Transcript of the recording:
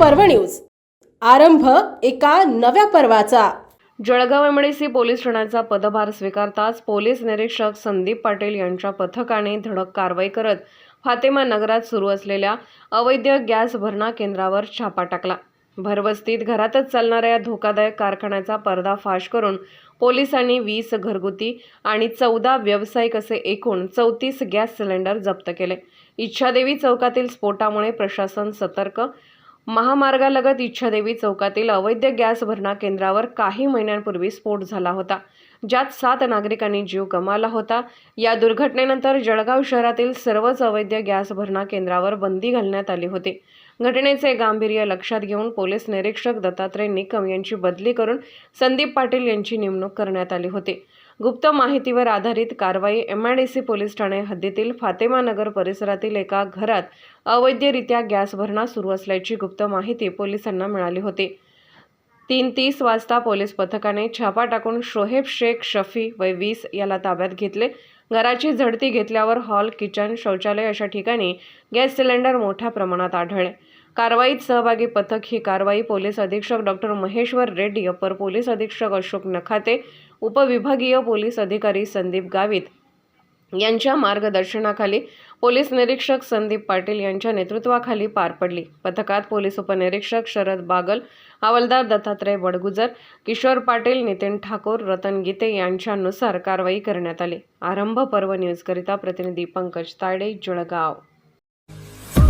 पर्व न्यूज. आरंभ एका नव्या पर्वाचा. जळगाव एमडीसी पोलीस ठाण्याचा पदभार स्वीकारताच पोलीस निरीक्षक संदीप पाटील यांच्या पथकाने धडक कारवाई करत फातेमा नगरात सुरू असलेल्या अवैध गॅस भरणा केंद्रावर छापा टाकला. भरवस्तीत घरातच चालणाऱ्या या धोकादायक कारखान्याचा पर्दाफाश करून पोलिसांनी वीस घरगुती आणि चौदा व्यावसायिक असे एकूण चौतीस गॅस सिलेंडर जप्त केले. इच्छादेवी चौकातील स्फोटामुळे प्रशासन सतर्क महामार्गालगत इच्छादेवी चौकातील अवैध गॅस भरणा केंद्रावर काही महिन्यांपूर्वी स्फोट झाला होता. ज्यात सात नागरिकांनी जीव गमावला होता. या दुर्घटनेनंतर जळगाव शहरातील सर्वच अवैध गॅस भरणा केंद्रावर बंदी घालण्यात आली होती. घटनेचे गांभीर्य लक्षात घेऊन पोलीस निरीक्षक दत्तात्रय निकम यांची बदली करून संदीप पाटील यांची नेमणूक करण्यात आली होती. गुप्त माहितीवर आधारित कारवाई M I D C police Thane हद्दीतील फातेमानगर परिसरातील एका घरात अवैधरित्या गॅस भरणा सुरू असल्याची गुप्त माहिती पोलिसांना मिळाली होती. तीन तीस वाजता पोलीस पथकाने छापा टाकून शोहेब शेख शफी वय वीस याला ताब्यात घेतले. घराची झडती घेतल्यावर हॉल किचन शौचालय अशा ठिकाणी गॅस सिलेंडर मोठ्या प्रमाणात आढळले. कारवाईत सहभागी पथक ही कारवाई पोलीस अधीक्षक डॉक्टर महेश्वर रेड्डी अपर पोलीस अधीक्षक अशोक नखाते उपविभागीय पोलीस अधिकारी संदीप गावित यांच्या मार्गदर्शनाखाली पोलीस निरीक्षक संदीप पाटील यांच्या नेतृत्वाखाली पार पडली. पथकात पोलीस उपनिरीक्षक शरद बागल हवालदार दत्तात्रय बडगुजर किशोर पाटील नितीन ठाकूर रतन गीते यांच्यानुसार कारवाई करण्यात आली. आरंभ पर्व न्यूजकरिता प्रतिनिधी पंकज ताडे जळगाव.